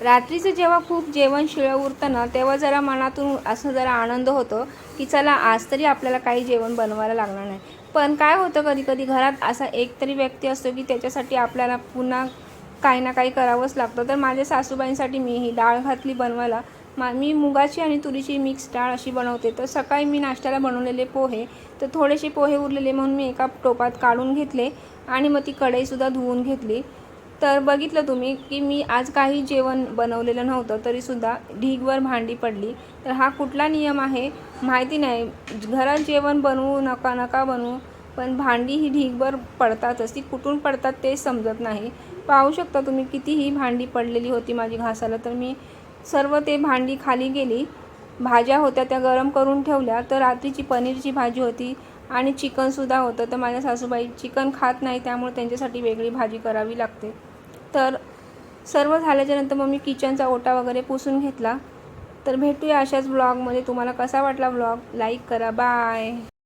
रात्रीचं जेव्हा खूप जेवण शिळं उरतं ना तेव्हा जरा मनातून असं जरा आनंद होतो की चला आज तरी आपल्याला काही जेवण बनवायला लागणार नाही. पण काय होतं कधी कधी घरात असा एक तरी व्यक्ती असतो की त्याच्यासाठी आपल्याला पुन्हा काही ना काही करावंच लागतं. तर माझ्या सासूबाईंसाठी मी ही डाळ घातली बनवायला. मा मी मुगाची आणि तुरीची मिक्स डाळ अशी बनवते. तर सकाळी मी नाश्त्याला बनवलेले पोहे तर थोडेसे पोहे उरलेले म्हणून मी एका टोपात काढून घेतले आणि मग ती कढईसुद्धा धुवून घेतली. तर बघितलं तुम्ही की मी आज काही जेवण बनवलेलं नव्हतं तरीसुद्धा ढीगभर भांडी पडली. तर हा कुठला नियम आहे? माहिती नाही. घरात जेवण बनवू नका नका बनवू पण भांडी ही ढीगभर पडतातच ती कुठून पडतात ते समजत नाही. पाहू शकता तुम्ही कितीही भांडी पडलेली होती माझी घासाला तर मी सर्व ते भांडी खाली गेली. भाज्या होत्या त्या गरम करून ठेवल्या तर रात्रीची पनीरची भाजी होती आणि चिकनसुद्धा होतं. तर माझ्या सासूबाई चिकन खात नाही त्यामुळे त्यांच्यासाठी वेगळी भाजी करावी लागते. तर सर्व झाल्याच्यानंतर मग मी किचनचा ओटा वगैरे पुसून घेतला. तर भेटूया अशाच ब्लॉगमध्ये तुम्हाला कसा वाटला ब्लॉग लाईक करा. बाय